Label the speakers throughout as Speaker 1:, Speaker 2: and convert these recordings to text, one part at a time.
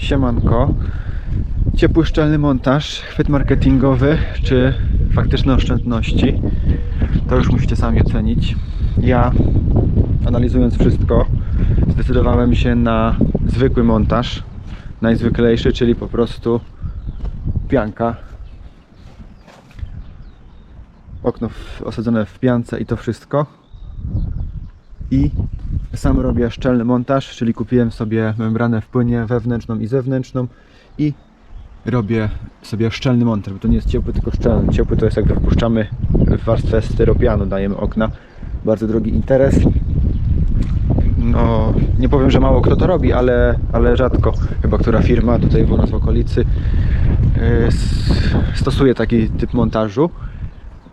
Speaker 1: Siemanko. Ciepły szczelny montaż, chwyt marketingowy czy faktyczne oszczędności. To już musicie sami ocenić. Ja analizując wszystko zdecydowałem się na zwykły montaż. Najzwyklejszy, czyli po prostu pianka. Okno osadzone w piance i to wszystko. I sam robię szczelny montaż, czyli kupiłem sobie membranę w płynie wewnętrzną i zewnętrzną i robię sobie szczelny montaż, bo to nie jest ciepły, tylko szczelny. Ciepły to jest jak wpuszczamy warstwę styropianu, dajemy okna. Bardzo drogi interes. No, nie powiem, że mało kto to robi, ale, ale rzadko. Chyba która firma tutaj u nas w okolicy s- stosuje taki typ montażu.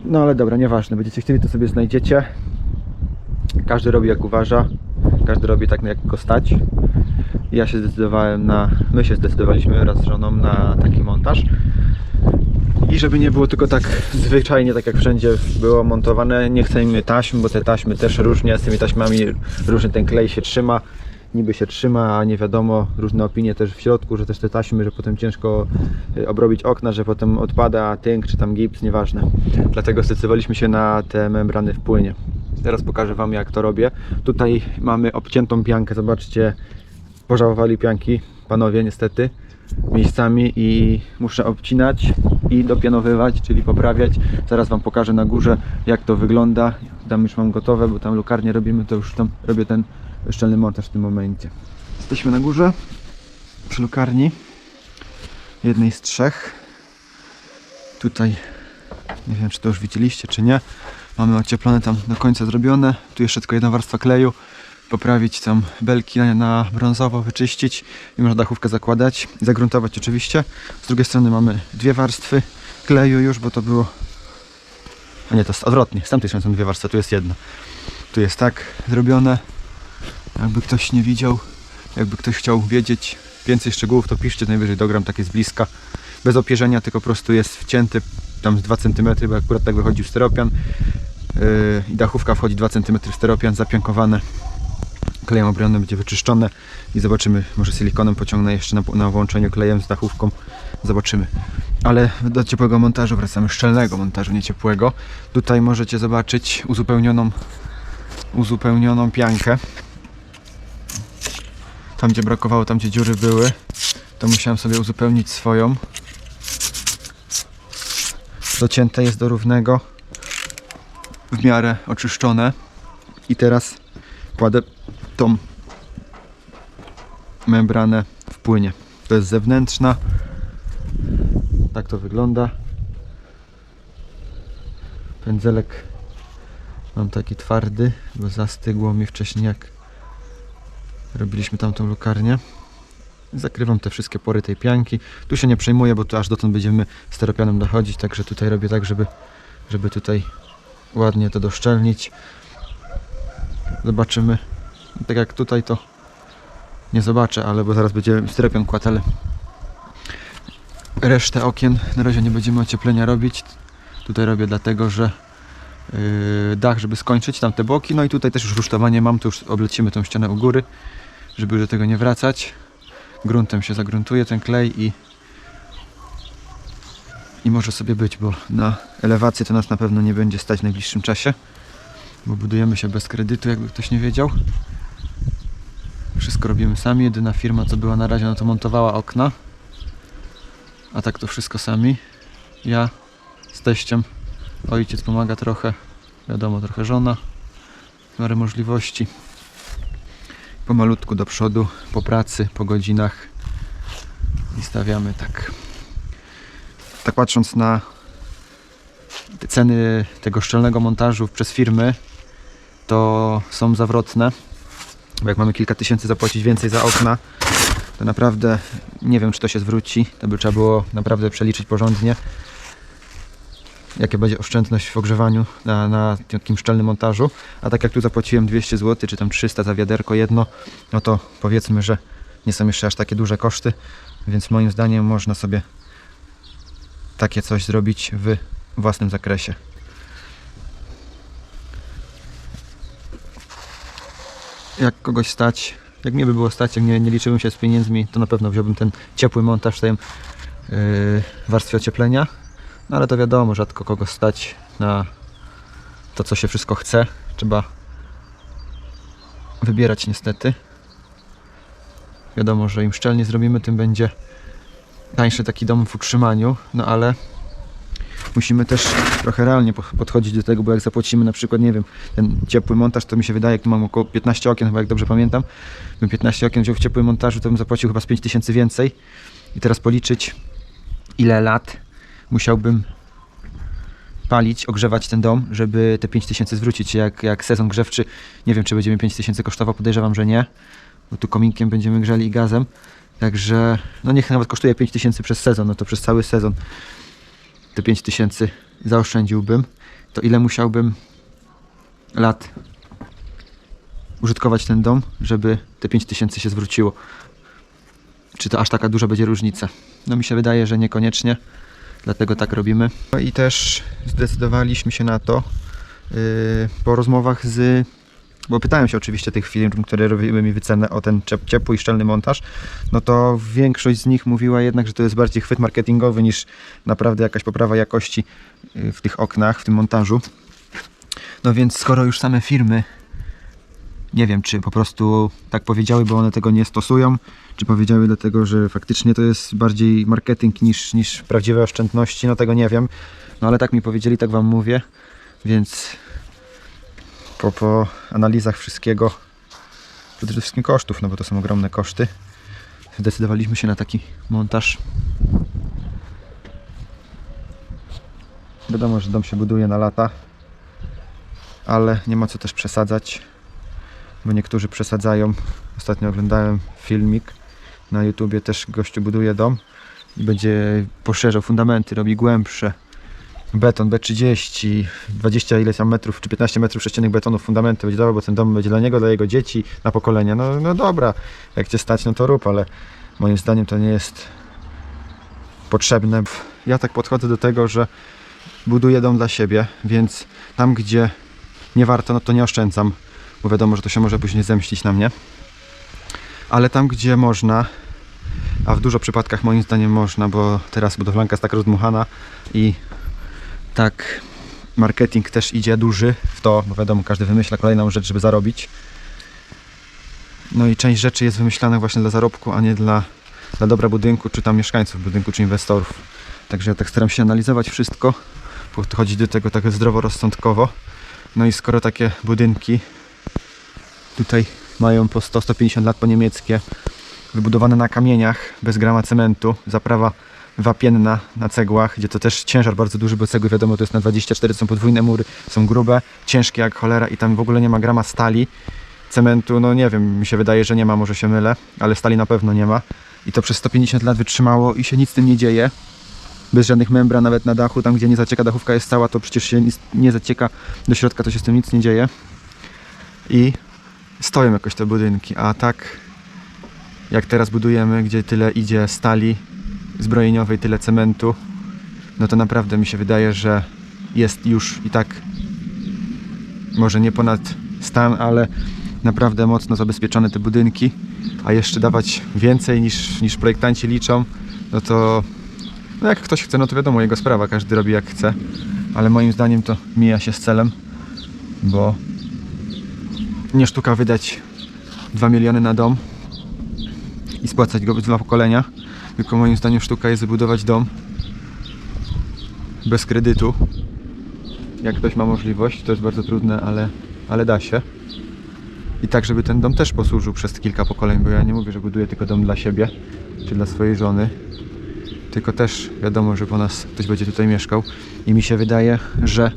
Speaker 1: No ale dobra, nieważne. Będziecie chcieli, to sobie znajdziecie. Każdy robi jak uważa. Każdy robi tak, jak go stać. Ja się zdecydowałem na. My się zdecydowaliśmy raz z żoną na taki montaż. I żeby nie było tylko tak zwyczajnie, tak jak wszędzie było montowane, nie chcemy taśm, bo te taśmy też różnie, z tymi taśmami różny ten klej się trzyma, niby się trzyma, a nie wiadomo, różne opinie też w środku, że też te taśmy, że potem ciężko y, obrobić okna, że potem odpada tynk czy tam gips, nieważne. Dlatego zdecydowaliśmy się na te membrany w płynie. Teraz pokażę Wam jak to robię. Tutaj mamy obciętą piankę, zobaczcie, pożałowali pianki, panowie niestety, miejscami i muszę obcinać i dopianowywać, czyli poprawiać. Zaraz Wam pokażę na górze jak to wygląda. Tam już mam gotowe, bo tam lukarnie robimy, to już tam robię ten szczelny montaż w tym momencie. Jesteśmy na górze przy lukarni, jednej z trzech. Tutaj, nie wiem czy to już widzieliście czy nie, mamy ocieplone tam do końca zrobione. Tu jeszcze tylko jedna warstwa kleju poprawić tam belki na, na brązowo, wyczyścić i można dachówkę zakładać, zagruntować oczywiście. Z drugiej strony mamy dwie warstwy kleju już, bo to było... A nie, to jest odwrotnie, z tamtej strony są dwie warstwy, tu jest jedna. Tu jest tak zrobione, jakby ktoś nie widział, jakby ktoś chciał wiedzieć więcej szczegółów, to piszcie, najwyżej dogram takie z bliska. Bez opierzenia, tylko po prostu jest wcięty tam z 2 cm, bo akurat tak wychodził steropian. Yy, I dachówka wchodzi 2 cm steropian, zapiankowane klejem obronnym będzie wyczyszczone i zobaczymy, może silikonem pociągnę jeszcze na, na włączeniu klejem z dachówką, zobaczymy. Ale do ciepłego montażu wracamy, szczelnego montażu, nie ciepłego. Tutaj możecie zobaczyć uzupełnioną, uzupełnioną piankę. Tam gdzie brakowało, tam gdzie dziury były, to musiałem sobie uzupełnić swoją. Docięte jest do równego, w miarę oczyszczone. I teraz kładę tą membranę w płynie. To jest zewnętrzna. Tak to wygląda. Pędzelek mam taki twardy, bo zastygło mi wcześniej jak robiliśmy tamtą lukarnię. Zakrywam te wszystkie pory tej pianki. Tu się nie przejmuję, bo tu aż dotąd będziemy steropianem dochodzić, także tutaj robię tak, żeby, żeby tutaj ładnie to doszczelnić. Zobaczymy. Tak jak tutaj to nie zobaczę, ale bo zaraz będzie styropian kładł, resztę okien na razie nie będziemy ocieplenia robić. Tutaj robię dlatego, że yy, dach, żeby skończyć tamte boki, no i tutaj też już rusztowanie mam, to już oblecimy tą ścianę u góry, żeby do tego nie wracać. Gruntem się zagruntuje ten klej i i może sobie być, bo na elewację to nas na pewno nie będzie stać w najbliższym czasie bo budujemy się bez kredytu, jakby ktoś nie wiedział. Wszystko robimy sami. Jedyna firma, co była na razie, no to montowała okna. A tak to wszystko sami. Ja z teściem. Ojciec pomaga trochę. Wiadomo, trochę żona. W miarę możliwości. Pomalutku do przodu, po pracy, po godzinach. I stawiamy tak. Tak patrząc na ceny tego szczelnego montażu przez firmy to są zawrotne. Bo jak mamy kilka tysięcy zapłacić więcej za okna, to naprawdę nie wiem, czy to się zwróci. To by trzeba było naprawdę przeliczyć porządnie. Jakie będzie oszczędność w ogrzewaniu na, na takim szczelnym montażu. A tak jak tu zapłaciłem 200 zł, czy tam 300 za wiaderko jedno, no to powiedzmy, że nie są jeszcze aż takie duże koszty. Więc moim zdaniem można sobie takie coś zrobić w własnym zakresie. Jak kogoś stać, jak mnie by było stać, jak nie, nie liczyłbym się z pieniędzmi, to na pewno wziąłbym ten ciepły montaż w tej yy, warstwie ocieplenia. No ale to wiadomo, rzadko kogo stać na to, co się wszystko chce. Trzeba wybierać niestety. Wiadomo, że im szczelnie zrobimy, tym będzie tańszy taki dom w utrzymaniu, no ale musimy też trochę realnie po- podchodzić do tego, bo jak zapłacimy na przykład, nie wiem, ten ciepły montaż, to mi się wydaje, jak tu mam około 15 okien, chyba jak dobrze pamiętam, bym 15 okien wziął w ciepłym montażu, to bym zapłacił chyba z 5000 więcej. I teraz policzyć, ile lat musiałbym palić, ogrzewać ten dom, żeby te 5000 zwrócić. Jak, jak sezon grzewczy, nie wiem, czy będziemy 5000 kosztował, podejrzewam, że nie, bo tu kominkiem będziemy grzeli i gazem. Także, no niech nawet kosztuje 5000 przez sezon, no to przez cały sezon te 5000 zaoszczędziłbym, to ile musiałbym lat użytkować ten dom, żeby te 5000 się zwróciło? Czy to aż taka duża będzie różnica? No mi się wydaje, że niekoniecznie, dlatego tak robimy. No i też zdecydowaliśmy się na to yy, po rozmowach z bo pytałem się oczywiście tych firm, które robiły mi wycenę o ten ciep- ciepły i szczelny montaż, no to większość z nich mówiła jednak, że to jest bardziej chwyt marketingowy niż naprawdę jakaś poprawa jakości y, w tych oknach, w tym montażu. No więc skoro już same firmy, nie wiem czy po prostu tak powiedziały, bo one tego nie stosują, czy powiedziały dlatego, że faktycznie to jest bardziej marketing niż, niż prawdziwe oszczędności, no tego nie wiem. No ale tak mi powiedzieli, tak wam mówię, więc po, po analizach wszystkiego, przede wszystkim kosztów, no bo to są ogromne koszty, zdecydowaliśmy się na taki montaż. Wiadomo, że dom się buduje na lata, ale nie ma co też przesadzać, bo niektórzy przesadzają. Ostatnio oglądałem filmik na YouTubie, też gościu buduje dom i będzie poszerzał fundamenty, robi głębsze beton B30, 20 ileś tam metrów, czy 15 metrów sześciennych betonu fundamenty będzie dawał, bo ten dom będzie dla niego, dla jego dzieci, na pokolenia. No, no dobra, jak cię stać, no to rób, ale moim zdaniem to nie jest potrzebne. Ja tak podchodzę do tego, że buduję dom dla siebie, więc tam, gdzie nie warto, no to nie oszczędzam, bo wiadomo, że to się może później zemścić na mnie. Ale tam, gdzie można, a w dużo przypadkach moim zdaniem można, bo teraz budowlanka jest tak rozdmuchana i tak marketing też idzie duży w to, bo wiadomo, każdy wymyśla kolejną rzecz, żeby zarobić. No i część rzeczy jest wymyślana właśnie dla zarobku, a nie dla, dla dobra budynku, czy tam mieszkańców budynku, czy inwestorów. Także ja tak staram się analizować wszystko, podchodzić do tego tak zdroworozsądkowo. No i skoro takie budynki tutaj mają po 100-150 lat po niemieckie, wybudowane na kamieniach, bez grama cementu, zaprawa wapienna na cegłach, gdzie to też ciężar bardzo duży, bo cegły wiadomo to jest na 24, są podwójne mury, są grube, ciężkie jak cholera i tam w ogóle nie ma grama stali, cementu, no nie wiem, mi się wydaje, że nie ma, może się mylę, ale stali na pewno nie ma. I to przez 150 lat wytrzymało i się nic z tym nie dzieje, bez żadnych membran nawet na dachu, tam gdzie nie zacieka dachówka jest cała, to przecież się nie zacieka do środka, to się z tym nic nie dzieje. I stoją jakoś te budynki, a tak jak teraz budujemy, gdzie tyle idzie stali zbrojeniowej, tyle cementu, no to naprawdę mi się wydaje, że jest już i tak może nie ponad stan, ale naprawdę mocno zabezpieczone te budynki, a jeszcze dawać więcej niż, niż projektanci liczą, no to no jak ktoś chce, no to wiadomo, jego sprawa, każdy robi jak chce, ale moim zdaniem to mija się z celem, bo nie sztuka wydać 2 miliony na dom i spłacać go w dwa pokolenia, tylko moim zdaniem sztuka jest wybudować dom bez kredytu. Jak ktoś ma możliwość, to jest bardzo trudne, ale, ale da się. I tak, żeby ten dom też posłużył przez kilka pokoleń, bo ja nie mówię, że buduję tylko dom dla siebie czy dla swojej żony, tylko też wiadomo, że po nas ktoś będzie tutaj mieszkał i mi się wydaje, że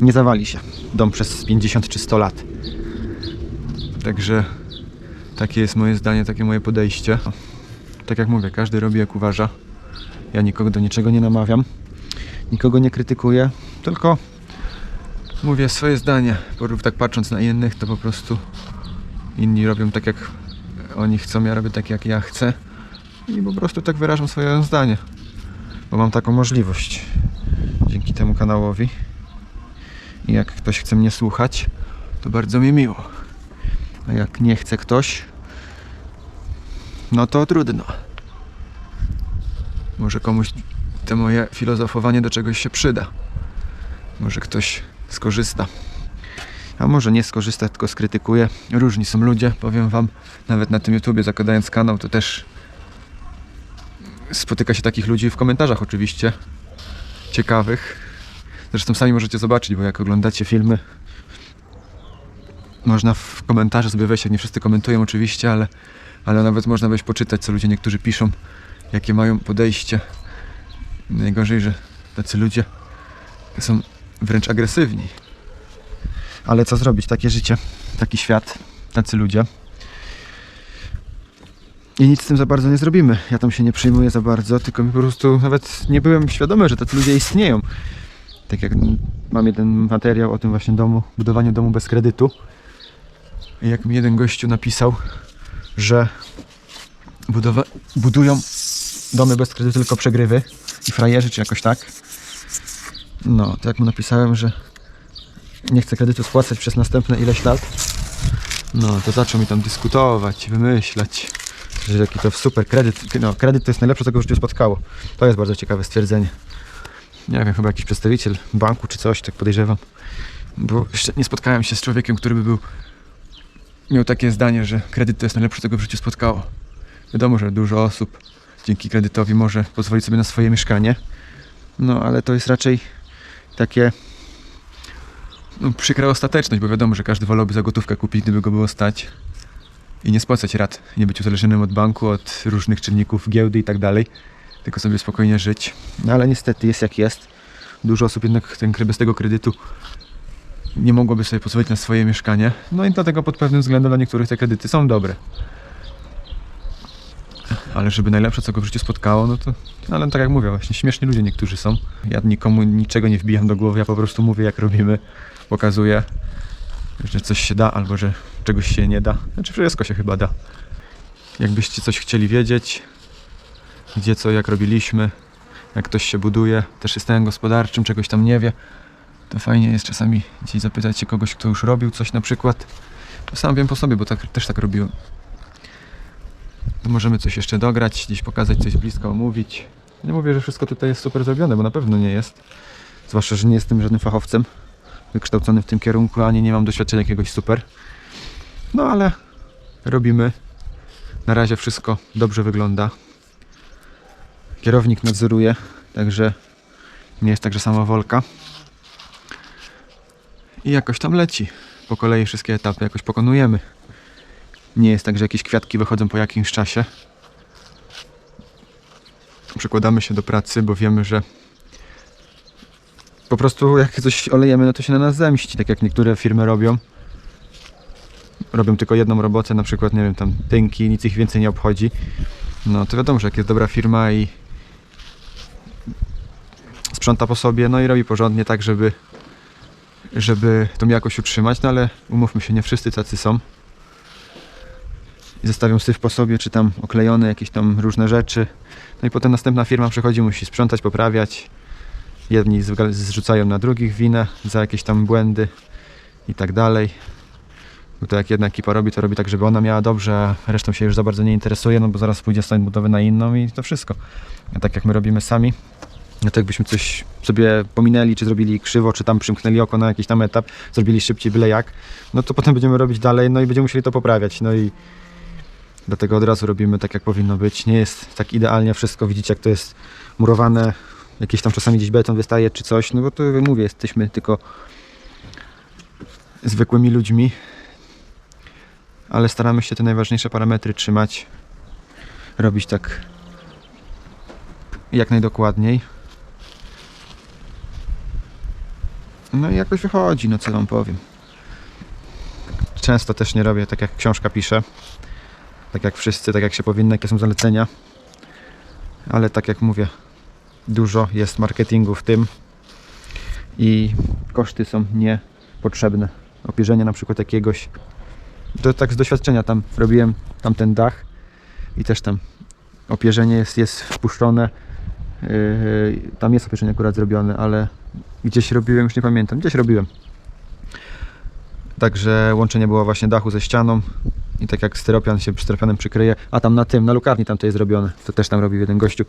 Speaker 1: nie zawali się dom przez 50 czy 100 lat. Także takie jest moje zdanie, takie moje podejście. Tak jak mówię, każdy robi jak uważa. Ja nikogo do niczego nie namawiam, nikogo nie krytykuję, tylko mówię swoje zdanie. Tak patrząc na innych, to po prostu inni robią tak jak oni chcą, ja robię tak jak ja chcę i po prostu tak wyrażam swoje zdanie, bo mam taką możliwość dzięki temu kanałowi. I jak ktoś chce mnie słuchać, to bardzo mi miło. A jak nie chce ktoś, no to trudno. Może komuś to moje filozofowanie do czegoś się przyda. Może ktoś skorzysta. A może nie skorzysta, tylko skrytykuje. Różni są ludzie, powiem wam. Nawet na tym YouTubie zakładając kanał, to też spotyka się takich ludzi w komentarzach oczywiście. Ciekawych. Zresztą sami możecie zobaczyć, bo jak oglądacie filmy, można w komentarze sobie wejść, jak nie wszyscy komentują oczywiście, ale, ale nawet można wejść poczytać, co ludzie niektórzy piszą, jakie mają podejście. Najgorzej, że tacy ludzie są wręcz agresywni. Ale co zrobić? Takie życie, taki świat, tacy ludzie. I nic z tym za bardzo nie zrobimy. Ja tam się nie przejmuję za bardzo, tylko po prostu nawet nie byłem świadomy, że tacy ludzie istnieją. Tak jak mam jeden materiał o tym właśnie domu, budowaniu domu bez kredytu. I jak mi jeden gościu napisał, że budowa- budują domy bez kredytu tylko przegrywy i frajerzy, czy jakoś tak. No, to jak mu napisałem, że nie chcę kredytu spłacać przez następne ileś lat, no to zaczął mi tam dyskutować, wymyślać, że jaki to super kredyt. No, kredyt to jest najlepsze, co go w życiu spotkało. To jest bardzo ciekawe stwierdzenie. Nie wiem, chyba jakiś przedstawiciel banku czy coś, tak podejrzewam. Bo jeszcze nie spotkałem się z człowiekiem, który by był miał takie zdanie, że kredyt to jest najlepsze, co go w życiu spotkało. Wiadomo, że dużo osób dzięki kredytowi może pozwolić sobie na swoje mieszkanie. No, ale to jest raczej takie no, przykra ostateczność, bo wiadomo, że każdy wolałby za gotówkę kupić, gdyby go było stać i nie spłacać rat, nie być uzależnionym od banku, od różnych czynników, giełdy i tak dalej, tylko sobie spokojnie żyć. No ale niestety jest jak jest. Dużo osób jednak ten, bez tego kredytu nie mogłoby sobie pozwolić na swoje mieszkanie. No i dlatego pod pewnym względem dla niektórych te kredyty są dobre. Ale żeby najlepsze, co go w życiu spotkało, no to... No ale tak jak mówię, właśnie śmieszni ludzie niektórzy są. Ja nikomu niczego nie wbijam do głowy, ja po prostu mówię jak robimy. Pokazuję, że coś się da, albo że czegoś się nie da. Znaczy wszystko się chyba da. Jakbyście coś chcieli wiedzieć, gdzie co, jak robiliśmy, jak ktoś się buduje, też systemem gospodarczym, czegoś tam nie wie, to fajnie jest czasami gdzieś zapytać się kogoś, kto już robił coś na przykład. Sam wiem po sobie, bo tak, też tak robiłem. To możemy coś jeszcze dograć, gdzieś pokazać coś blisko, omówić. Nie mówię, że wszystko tutaj jest super zrobione, bo na pewno nie jest. Zwłaszcza, że nie jestem żadnym fachowcem wykształcony w tym kierunku, ani nie mam doświadczenia jakiegoś super. No ale robimy. Na razie wszystko dobrze wygląda. Kierownik nadzoruje, także nie jest tak, że sama wolka. I jakoś tam leci. Po kolei wszystkie etapy jakoś pokonujemy. Nie jest tak, że jakieś kwiatki wychodzą po jakimś czasie. Przykładamy się do pracy, bo wiemy, że po prostu jak coś olejemy, no to się na nas zemści, tak jak niektóre firmy robią. Robią tylko jedną robotę, na przykład, nie wiem, tam tynki, nic ich więcej nie obchodzi. No to wiadomo, że jak jest dobra firma i sprząta po sobie, no i robi porządnie tak, żeby żeby tą jakość utrzymać, no ale umówmy się, nie wszyscy tacy są. I zostawią syf po sobie, czy tam oklejone jakieś tam różne rzeczy. No i potem następna firma przychodzi, musi sprzątać, poprawiać. Jedni zrzucają na drugich winę za jakieś tam błędy i tak dalej. Bo to jak jedna ekipa robi, to robi tak, żeby ona miała dobrze, a resztą się już za bardzo nie interesuje, no bo zaraz pójdzie stan budowy na inną i to wszystko. A tak jak my robimy sami, to jakbyśmy coś sobie pominęli, czy zrobili krzywo, czy tam przymknęli oko na jakiś tam etap, zrobili szybciej byle jak, no to potem będziemy robić dalej, no i będziemy musieli to poprawiać, no i dlatego od razu robimy tak, jak powinno być. Nie jest tak idealnie wszystko, widzicie, jak to jest murowane, jakieś tam czasami gdzieś beton wystaje, czy coś, no bo to mówię, jesteśmy tylko zwykłymi ludźmi, ale staramy się te najważniejsze parametry trzymać, robić tak jak najdokładniej. No i jakoś wychodzi, no co wam powiem. Często też nie robię tak jak książka pisze. Tak jak wszyscy, tak jak się powinno, jakie są zalecenia. Ale tak jak mówię, dużo jest marketingu w tym i koszty są niepotrzebne. Opierzenie na przykład jakiegoś. To tak z doświadczenia tam robiłem tamten dach i też tam opierzenie jest, jest wpuszczone. Yy, tam jest opierzenie akurat zrobione, ale gdzieś robiłem, już nie pamiętam, gdzieś robiłem. Także łączenie było właśnie dachu ze ścianą i tak jak styropian się styropianem przykryje, a tam na tym, na lukarni tam to jest zrobione, to też tam robił jeden gościu.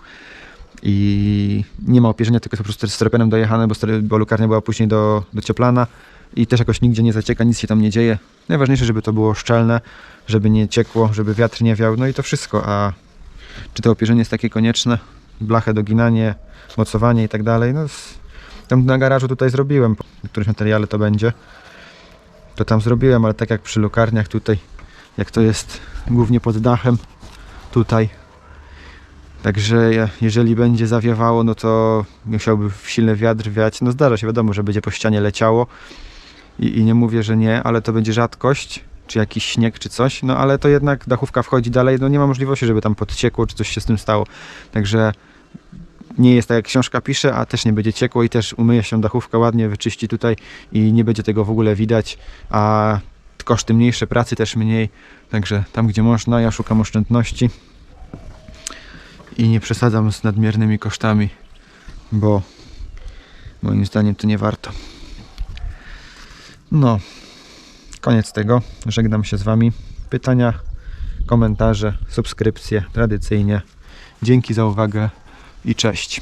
Speaker 1: I nie ma opierzenia, tylko po prostu styropianem dojechane, bo, bo lukarnia była później do, do cieplana i też jakoś nigdzie nie zacieka, nic się tam nie dzieje. Najważniejsze, żeby to było szczelne, żeby nie ciekło, żeby wiatr nie wiał, no i to wszystko, a czy to opierzenie jest takie konieczne, blachę doginanie, mocowanie i tak dalej, no tam na garażu tutaj zrobiłem, w którymś materiale to będzie, to tam zrobiłem, ale tak jak przy lukarniach tutaj, jak to jest głównie pod dachem, tutaj, Także je- jeżeli będzie zawiewało, no to musiałby silny wiatr wiać. No zdarza się, wiadomo, że będzie po ścianie leciało. I, i nie mówię, że nie, ale to będzie rzadkość, czy jakiś śnieg, czy coś, no ale to jednak dachówka wchodzi dalej, no nie ma możliwości, żeby tam podciekło, czy coś się z tym stało. Także nie jest tak jak książka pisze, a też nie będzie ciekło i też umyje się dachówka ładnie, wyczyści tutaj i nie będzie tego w ogóle widać, a koszty mniejsze, pracy też mniej, także tam gdzie można, ja szukam oszczędności i nie przesadzam z nadmiernymi kosztami, bo moim zdaniem to nie warto. No, koniec tego. Żegnam się z Wami. Pytania, komentarze, subskrypcje tradycyjnie. Dzięki za uwagę i cześć.